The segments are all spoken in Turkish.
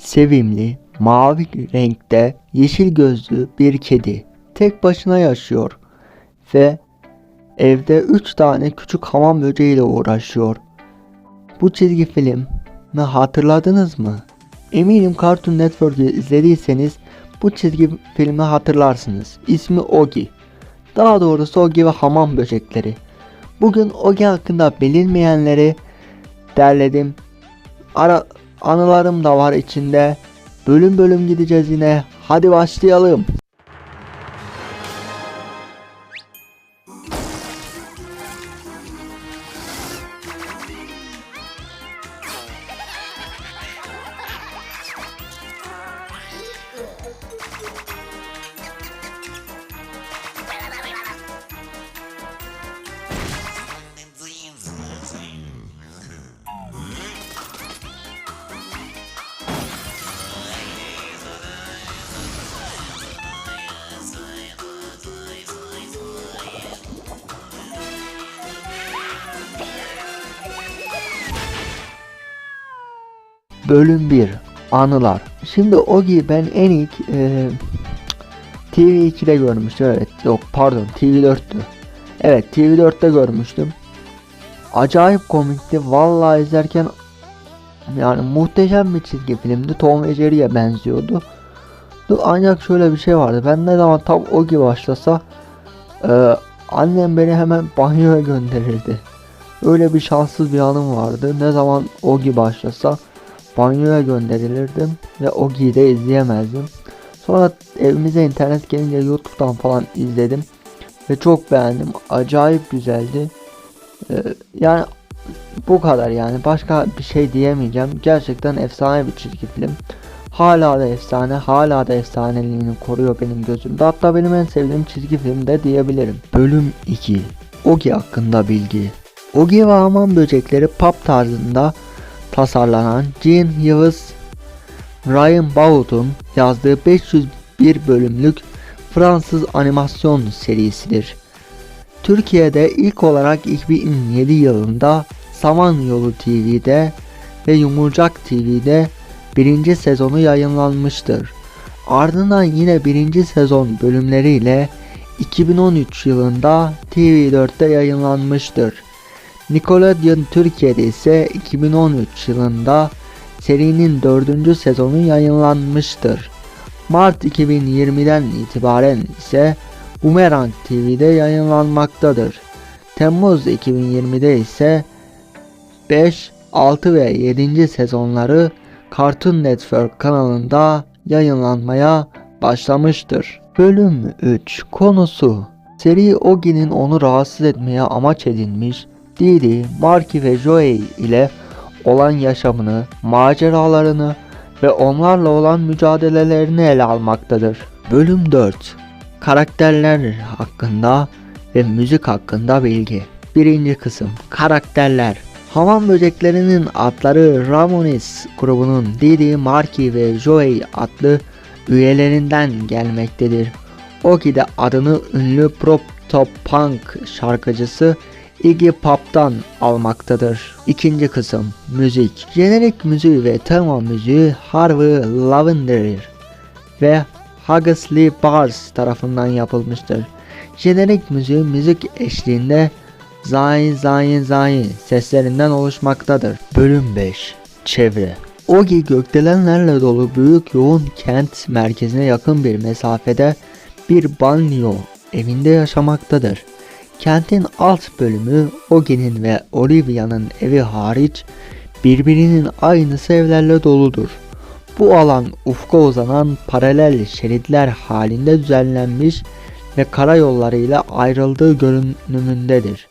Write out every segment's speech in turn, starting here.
Sevimli, mavi renkte yeşil gözlü bir kedi tek başına yaşıyor ve evde 3 tane küçük hamam böceğiyle uğraşıyor. Bu çizgi film mi hatırladınız mı? Eminim Cartoon Network'ü izlediyseniz bu çizgi filmi hatırlarsınız. İsmi Ogi. Daha doğrusu Ogi ve hamam böcekleri. Bugün Ogi hakkında bilinmeyenleri derledim. Ara anılarım da var içinde. Bölüm bölüm gideceğiz yine. Hadi başlayalım. Bölüm 1 Anılar. Şimdi Ogi ben en ilk e, TV2'de görmüştüm evet. Yok pardon TV4'tü Evet TV4'te görmüştüm. Acayip komikti. Vallahi izlerken yani muhteşem bir çizgi filmdi. Tom ve Jerry'e benziyordu. Ancak şöyle bir şey vardı. Ben ne zaman tam Ogi başlasa e, Annem beni hemen banyoya gönderirdi. Öyle bir şanssız bir anım vardı. Ne zaman Ogi başlasa banyoya gönderilirdim ve Ogi'yi de izleyemezdim. Sonra evimize internet gelince YouTube'dan falan izledim ve çok beğendim. Acayip güzeldi. Ee, yani bu kadar yani başka bir şey diyemeyeceğim. Gerçekten efsane bir çizgi film. Hala da efsane, hala da efsaneliğini koruyor benim gözümde. Hatta benim en sevdiğim çizgi film de diyebilirim. Bölüm 2 Ogi hakkında bilgi Ogi ve hamam böcekleri pop tarzında tasarlanan Jean Yıldız Ryan Baut'un yazdığı 501 bölümlük Fransız animasyon serisidir. Türkiye'de ilk olarak 2007 yılında Samanyolu TV'de ve Yumurcak TV'de birinci sezonu yayınlanmıştır. Ardından yine birinci sezon bölümleriyle 2013 yılında TV4'te yayınlanmıştır. Nickelodeon Türkiye'de ise 2013 yılında serinin 4. sezonu yayınlanmıştır. Mart 2020'den itibaren ise Boomerang TV'de yayınlanmaktadır. Temmuz 2020'de ise 5, 6 ve 7. sezonları Cartoon Network kanalında yayınlanmaya başlamıştır. Bölüm 3 Konusu Seri Ogi'nin onu rahatsız etmeye amaç edinmiş Didi, Marky ve Joey ile olan yaşamını, maceralarını ve onlarla olan mücadelelerini ele almaktadır. Bölüm 4 Karakterler hakkında ve müzik hakkında bilgi. Birinci kısım Karakterler Hamam böceklerinin adları Ramones grubunun Didi, Marky ve Joey adlı üyelerinden gelmektedir. Oki de adını ünlü prop top punk şarkıcısı Iggy Pop'tan almaktadır. İkinci kısım müzik. Jenerik müziği ve tema müziği Harvey Lavender ve Haggis Lee Bars tarafından yapılmıştır. Jenerik müziği müzik eşliğinde zayin zayin zayin seslerinden oluşmaktadır. Bölüm 5 Çevre Ogi gökdelenlerle dolu büyük yoğun kent merkezine yakın bir mesafede bir banyo evinde yaşamaktadır. Kentin alt bölümü Ogi'nin ve Olivia'nın evi hariç birbirinin aynısı evlerle doludur. Bu alan ufka uzanan paralel şeritler halinde düzenlenmiş ve karayollarıyla ayrıldığı görünümündedir.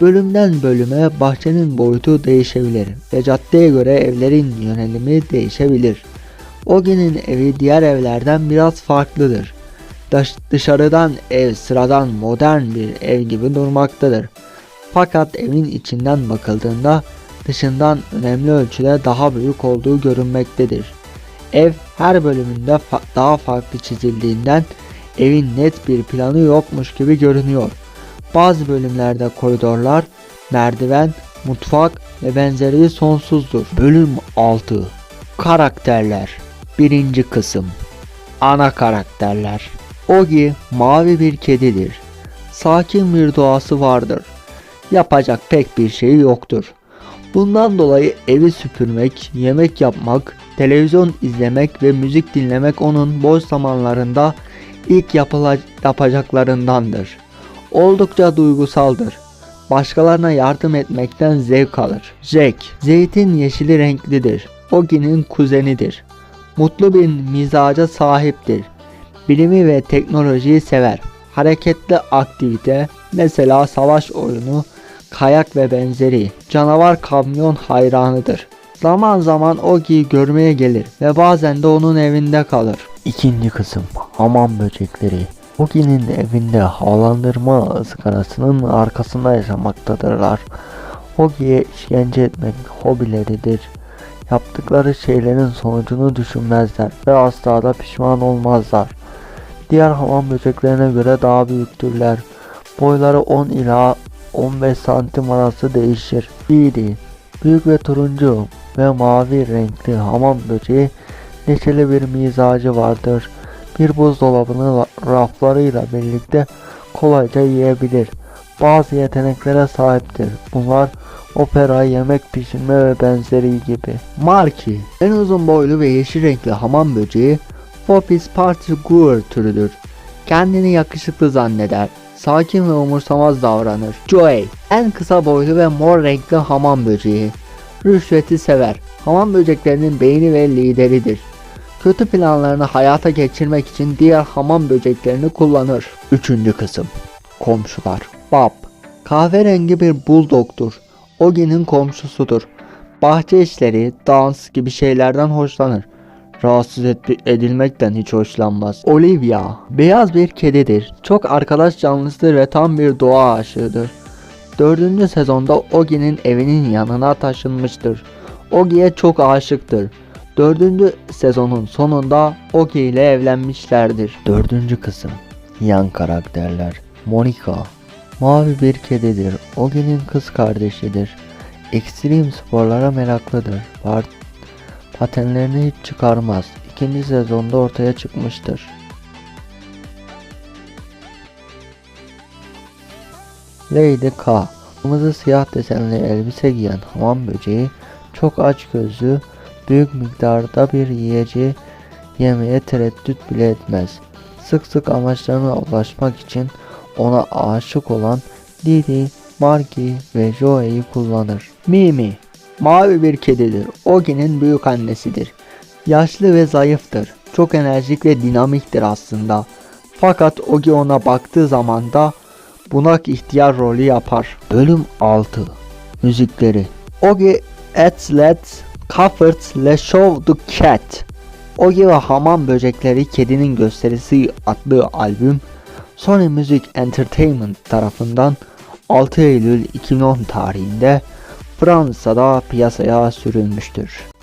Bölümden bölüme bahçenin boyutu değişebilir ve caddeye göre evlerin yönelimi değişebilir. Ogi'nin evi diğer evlerden biraz farklıdır. Dış, dışarıdan ev sıradan modern bir ev gibi durmaktadır. Fakat evin içinden bakıldığında dışından önemli ölçüde daha büyük olduğu görünmektedir. Ev her bölümünde fa daha farklı çizildiğinden evin net bir planı yokmuş gibi görünüyor. Bazı bölümlerde koridorlar, merdiven, mutfak ve benzeri sonsuzdur. Bölüm 6 Karakterler 1. kısım Ana karakterler Ogi mavi bir kedidir. Sakin bir doğası vardır. Yapacak pek bir şey yoktur. Bundan dolayı evi süpürmek, yemek yapmak, televizyon izlemek ve müzik dinlemek onun boş zamanlarında ilk yapacaklarındandır. Oldukça duygusaldır. Başkalarına yardım etmekten zevk alır. Jack, zeytin yeşili renklidir. Ogi'nin kuzenidir. Mutlu bir mizaca sahiptir. Bilimi ve teknolojiyi sever. Hareketli aktivite, mesela savaş oyunu, kayak ve benzeri. Canavar kamyon hayranıdır. Zaman zaman Ogi'yi görmeye gelir ve bazen de onun evinde kalır. İkinci kısım hamam böcekleri. Ogi'nin evinde havalandırma ızgarasının arkasında yaşamaktadırlar. Ogi'ye işkence etmek hobileridir. Yaptıkları şeylerin sonucunu düşünmezler ve asla da pişman olmazlar. Diğer hamam böceklerine göre daha büyüktürler. Boyları 10 ila 15 santim arası değişir. Biri, büyük ve turuncu ve mavi renkli hamam böceği neşeli bir mizacı vardır. Bir buzdolabını raflarıyla birlikte kolayca yiyebilir. Bazı yeteneklere sahiptir. Bunlar opera, yemek pişirme ve benzeri gibi. Marki, en uzun boylu ve yeşil renkli hamam böceği Popis partiguer türüdür. Kendini yakışıklı zanneder. Sakin ve umursamaz davranır. Joey, en kısa boylu ve mor renkli hamam böceği. Rüşveti sever. Hamam böceklerinin beyni ve lideridir. Kötü planlarını hayata geçirmek için diğer hamam böceklerini kullanır. Üçüncü kısım. Komşular. Bob. Kahverengi bir buldogdur. Ogi'nin komşusudur. Bahçe işleri, dans gibi şeylerden hoşlanır. Rahatsız edilmekten hiç hoşlanmaz. Olivia. Beyaz bir kedidir. Çok arkadaş canlısıdır ve tam bir doğa aşığıdır. Dördüncü sezonda Ogi'nin evinin yanına taşınmıştır. Ogi'ye çok aşıktır. Dördüncü sezonun sonunda Ogi ile evlenmişlerdir. Dördüncü kısım. Yan karakterler. Monica. Mavi bir kedidir. Ogi'nin kız kardeşidir. Ekstrem sporlara meraklıdır. Part patenlerini hiç çıkarmaz. İkinci sezonda ortaya çıkmıştır. Lady K. Kırmızı siyah desenli elbise giyen hamam böceği çok aç gözlü, büyük miktarda bir yiyeceği yemeye tereddüt bile etmez. Sık sık amaçlarına ulaşmak için ona aşık olan Didi, Marky ve Joey'yi kullanır. Mimi Mavi bir kedidir. Ogi'nin büyük annesidir. Yaşlı ve zayıftır. Çok enerjik ve dinamiktir aslında. Fakat Ogi ona baktığı zaman da bunak ihtiyar rolü yapar. Bölüm 6 Müzikleri Ogi Ets Let's Comfort Le Show the Cat Ogi ve Hamam Böcekleri Kedinin Gösterisi adlı albüm Sony Music Entertainment tarafından 6 Eylül 2010 tarihinde Fransa'da piyasaya sürülmüştür.